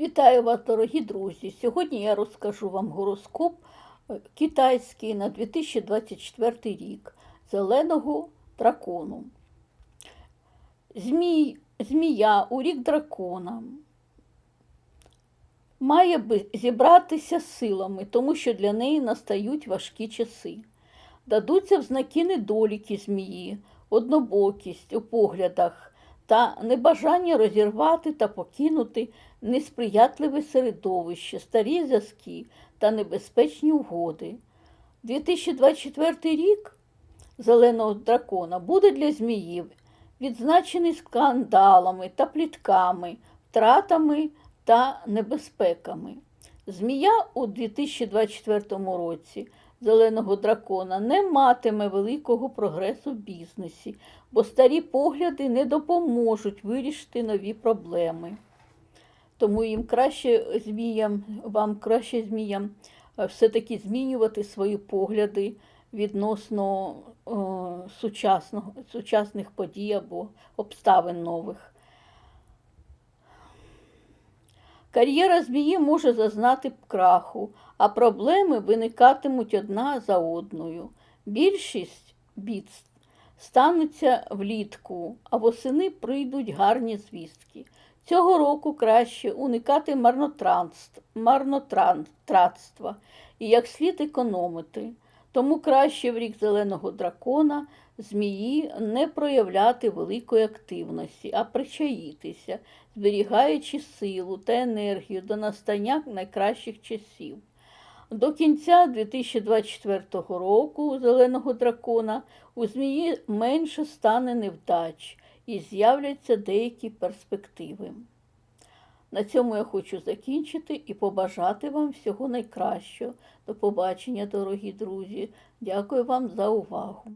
Вітаю вас, дорогі друзі! Сьогодні я розкажу вам гороскоп е, китайський на 2024 рік зеленого дракону. Змій, змія у рік дракона має зібратися силами, тому що для неї настають важкі часи. Дадуться в знаки недоліки змії, однобокість у поглядах та небажання розірвати та покинути несприятливе середовище, старі зв'язки та небезпечні угоди. 2024 рік зеленого дракона буде для зміїв відзначений скандалами та плітками, втратами та небезпеками. Змія у 2024 році зеленого дракона не матиме великого прогресу в бізнесі, бо старі погляди не допоможуть вирішити нові проблеми. Тому їм краще зміям, вам краще зміям е, все-таки змінювати свої погляди відносно е, сучасного, сучасних подій або обставин нових. Кар'єра змії може зазнати краху, а проблеми виникатимуть одна за одною. Більшість бід станеться влітку, а восени прийдуть гарні звістки. Цього року краще уникати марнотратства і як слід економити. Тому краще в рік зеленого дракона змії не проявляти великої активності, а причаїтися, зберігаючи силу та енергію до настання найкращих часів. До кінця 2024 року у зеленого дракона у змії менше стане невдач і з'являться деякі перспективи. На цьому я хочу закінчити і побажати вам всього найкращого. До побачення, дорогі друзі. Дякую вам за увагу.